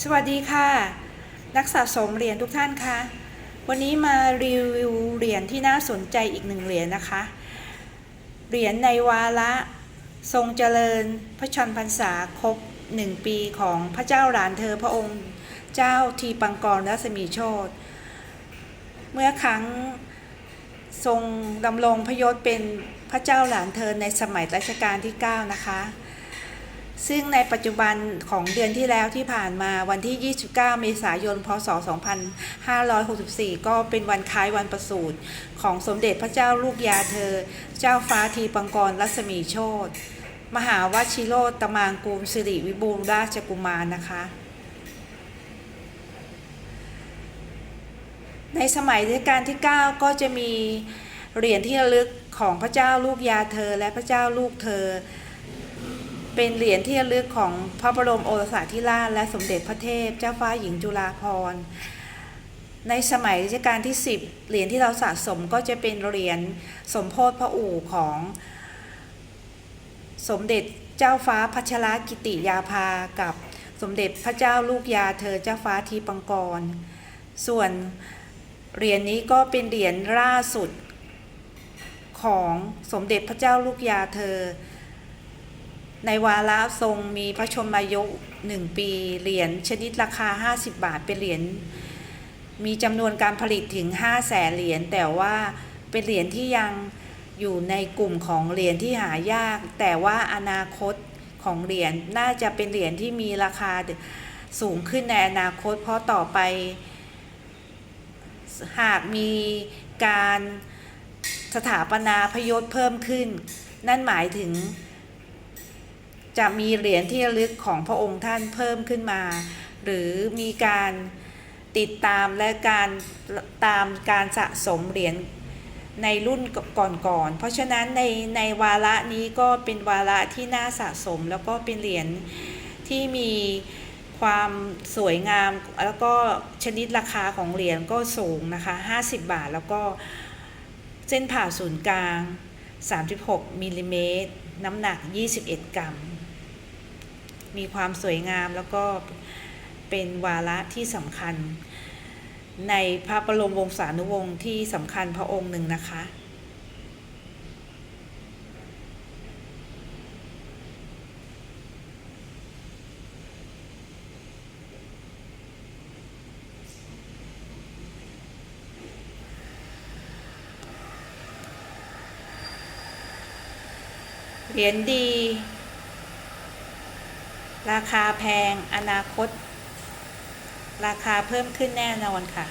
สวัสดีค่ะ นักสะสมเหรียญทุกท่านคะวันนี้มารีวิวเหรียญที่น่าสนใจอีกหนึ่งเหรียญนะคะ เหรียญในวาระทรงเจริญพระชนพรรษาครบหนึ่งปีของพระเจ้าหลานเธอพระองค์เจ้าทีปังกรรัศมีโชตเมื่อครั้งทรงดำรงพระยศเป็นพระเจ้าหลานเธอในสมัยรัชกาลที่ 9 นะคะ ซึ่งในปัจจุบันของเดือนที่แล้วที่ผ่านมาวันที่ 29 เมษายน พศ 2564 ก็เป็นวันคล้ายวันประสูติของสมเด็จพระเจ้าลูกยาเธอ เจ้าฟ้าทีปังกรรัศมีโชตมหาวชิโรตมางกูลสิริวิบูลราชกุมารนะคะในสมัยรัชกาลที่ 9 ก็จะมีเหรียญที่ระลึกของพระเจ้าลูกยาเธอและพระเจ้าลูกเธอ เป็นเหรียญที่ระลึกของพระบรมโอรสาธิราชและสมเด็จพระเทพ เจ้าฟ้าหญิงจุฬาภรณ์ในสมัยรัชกาลที่ 10 เหรียญที่เราสะสมก็จะเป็นเหรียญสมโพธิพระอู่ของสมเด็จเจ้าฟ้าพัชรกิติยาภากับสมเด็จพระเจ้าลูกยาเธอเจ้าฟ้าทีปังกร ส่วนเหรียญนี้ก็เป็นเหรียญล่าสุดของสมเด็จพระเจ้าลูกยาเธอ ในวาระทรงมีพระชนมายุหนึ่งปีเหรียญชนิดราคา 50 บาทเป็นเหรียญมีจำนวนการผลิตถึง5แสนเหรียญแต่ว่าเป็นเหรียญที่ยังอยู่ในกลุ่มของเหรียญที่หายาก แต่ว่าอนาคตของเหรียญน่าจะเป็นเหรียญที่มีราคาสูงขึ้นในอนาคต เพราะต่อไป หากมีการสถาปนาพยศเพิ่มขึ้น นั่นหมายถึง จะมีเหรียญที่ระลึกของพระองค์ท่านเพิ่มขึ้นมา หรือมีการติดตามและการตามการสะสมเหรียญในรุ่นก่อนๆ เพราะฉะนั้นในในวาระนี้ก็เป็นวาระที่น่าสะสม แล้วก็เป็นเหรียญที่มีความสวยงาม แล้วก็ชนิดราคาของเหรียญก็สูงนะคะ 50 บาทแล้วก็เส้นผ่าศูนย์กลาง 36มิลลิเมตรน้ำหนัก 21 กรัม มีความสวยงามแล้วก็เป็นวาระที่สำคัญ ในพระบรมวงศานุวงศ์ที่สำคัญพระองค์หนึ่งนะคะเหรียญดี ราคาแพงอนาคต ราคาเพิ่มขึ้นแน่นอนค่ะ